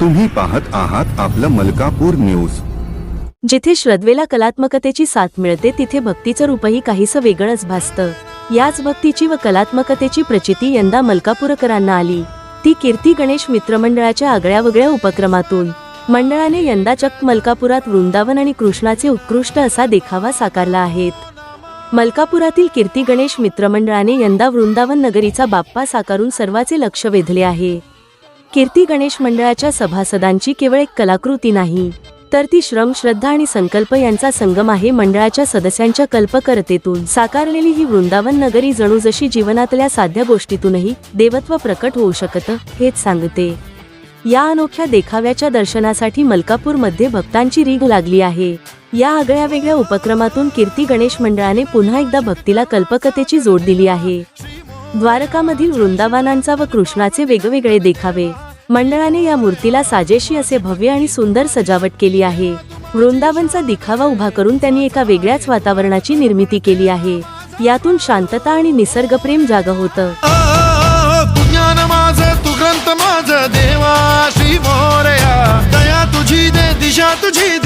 तुम्ही पाहत आहात आपलं मलकापूर न्यूज. जिथे श्रद्धेला कलात्मकतेची साथ मिळते तिथे भक्तीचं रूपही काहीसं वेगळंच भासतं. याच भक्तीची व कलात्मकतेची प्रचिती यंदा मलकापूरकरांना आली. ती कीर्ती गणेश मित्रमंडळाच्या आगळ्यावेगळ्या उपक्रमातून. मंडळाने यंदा चक्क मलकापुरात वृंदावन आणि कृष्णाचे उत्कृष्ट असा देखावा साकारला आहेत. मलकापुरातील कीर्ती गणेश मित्रमंडळाने यंदा वृंदावन नगरीचा बाप्पा साकारून सर्वाचे लक्ष वेधले आहे. कीर्ती गणेश मंडळाच्या सभासदांची केवळ एक कलाकृती नाही तर ती श्रम श्रद्धा आणि संकल्प यांचा संगम आहे मंडळाच्या सदस्यांच्या कल्पकरतेतून. साकारलेली ही वृंदावन नगरी जणू जशी जीवनातल्या साध्या गोष्टीतूनही देवत्व प्रकट होऊ शकतं हेच सांगते. या अनोख्या देखाव्याच्या दर्शनासाठी मलकापूरमध्ये भक्तांची रीघ लागली आहे. या आगळ्या वेगळ्या उपक्रमातून कीर्ती गणेश मंडळाने पुन्हा एकदा भक्तीला कल्पकतेची जोड दिली आहे. द्वारकामधील वृंदावनांचा व कृष्णाचे वेगवेगळे देखावे. मंडळाने या मूर्तीला साजेशी असे भव्य आणि सुंदर सजावट केली आहे. वृंदावनचा दिखावा उभा करून त्यांनी एका वेगळ्याच वातावरणाची निर्मिती केली आहे. यातून शांतता आणि निसर्गप्रेम जाग होतं. माझ देवा दया तुझी दे दिशा तुझी